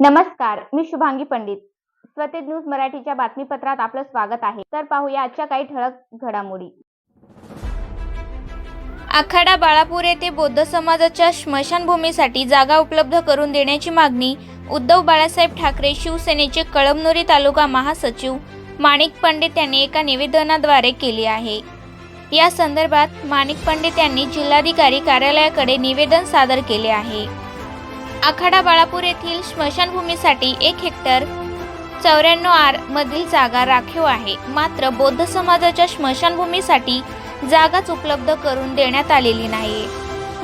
नमस्कार मी शुभांगी पंडित. स्वतेज न्यूज मराठीच्या बातमीपत्रात आपलं स्वागत आहे. तर पाहूया आजच्या काही ठळक घडामोडी. आखाडा बाळापूर येथे बौद्ध समाजाच्या स्मशानभूमीसाठी जागा उपलब्ध करून देण्याची मागणी उद्धव बाळासाहेब ठाकरे शिवसेनेचे कळमनुरी तालुका महासचिव माणिक पंडित यांनी एका निवेदनाद्वारे केली आहे. या संदर्भात माणिक पंडित यांनी जिल्हाधिकारी कार्यालयाकडे निवेदन सादर केले आहे. आखाडा बाळापूर येथील स्मशानभूमीसाठी एक हेक्टर चौऱ्याण्णव आर मधील जागा राखीव आहे. मात्र बौद्ध समाजाच्या स्मशानभूमीसाठी जागाच उपलब्ध करून देण्यात आलेली नाही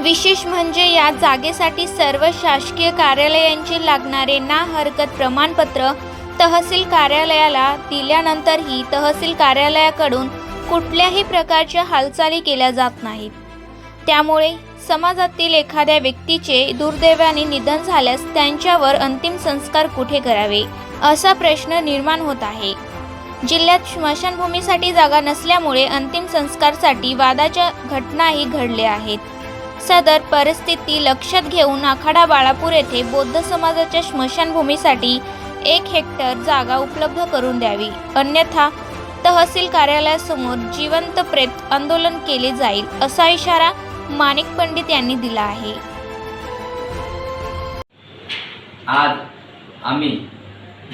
विशेष म्हणजे या जागेसाठी सर्व शासकीय कार्यालयांचे लागणारे ना हरकत प्रमाणपत्र तहसील कार्यालयाला दिल्यानंतरही तहसील कार्यालयाकडून कुठल्याही प्रकारच्या हालचाली केल्या जात नाहीत. त्यामुळे समाजातील एखाद्या व्यक्तीचे दुर्दैवाने निधन झाल्यास त्यांच्यावर अंतिम संस्कार कुठे करावे असा प्रश्न निर्माण होत आहे. जिल्ह्यात स्मशानभूमीसाठी जागा नसल्यामुळे अंतिम संस्कारसाठी वादाच्या घटनाही घडल्या आहेत. सदर परिस्थिती लक्षात घेऊन आखाडा बाळापूर येथे बौद्ध समाजाच्या स्मशानभूमीसाठी एक हेक्टर जागा उपलब्ध करून द्यावी. अन्यथा तहसील कार्यालयासमोर जिवंत प्रेत आंदोलन केले जाईल असा इशारा माणिक पंडित यांनी दिला आहे. आज आम्ही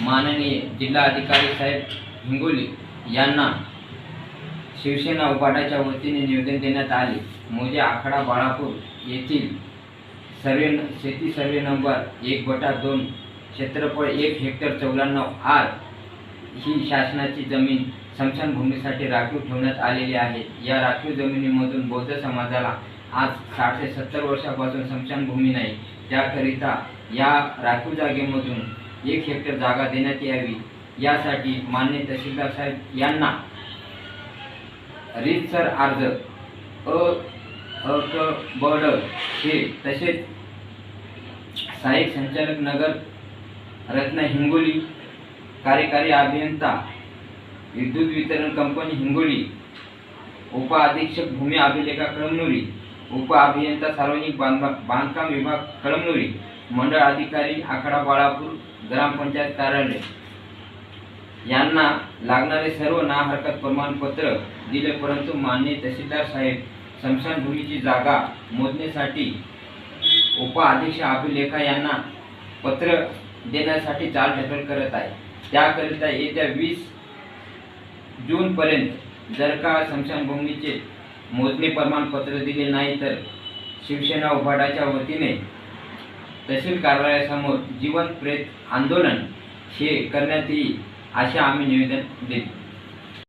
माननीय जिल्हा अधिकारी साहेब हिंगोली यांना शिवसेना उपाटाच्या वतीने निवेदन देण्यात आले. मोजे आखाडा बाळापूर येथील सर्वे शेती सर्वे नंबर एक बटा दोन क्षेत्रफळ एक हेक्टर चौऱ्याण्णव आर ही शासनाची जमीन स्मशानभूमीसाठी राखीव ठेवण्यात आलेली आहे. या राखीव जमिनीमधून बौद्ध समाजाला आज साठ ते सत्तर वर्षापासून स्मशानभूमी नाही. त्याकरिता या राखीव जागेमधून एक हेक्टर जागा देण्यात यावी. यासाठी मान्य तहसीलदार साहेब यांना रीतसर अर्ज अ अ क ब ड हे तसेच सहाय्यक संचालक नगर रत्न हिंगोली कार्यकारी अभियंता विद्युत वितरण कंपनी हिंगोली उपाधीक्षक भूमी अभिलेखा कळमनुरी उप अभियंता सार्वजनिक बांधकाम बांधकाम विभाग कळमनुरी मंडळ अधिकारी आखाडा बाळापूर ग्रामपंचायत कार्यालय. यांना लागणारे सर्व ना हरकत प्रमाणपत्र दिले परंतु मान्य तहसीलदार साहेब स्मशानभूमीची जागा मोजण्यासाठी उप अधीक्षक अभिलेखा यांना पत्र देण्यासाठी चाल ढकल करत आहे. त्याकरिता येत्या वीस जूनपर्यंत जर का स्मशानभूमीचे मोजणी प्रमाणपत्र दिले नाही तर शिवसेना उभाटाच्या वतीने तहसील कार्यालयासमोर जीवन प्रेत आंदोलन हे करण्यात येईल असे आम्ही निवेदन देतो.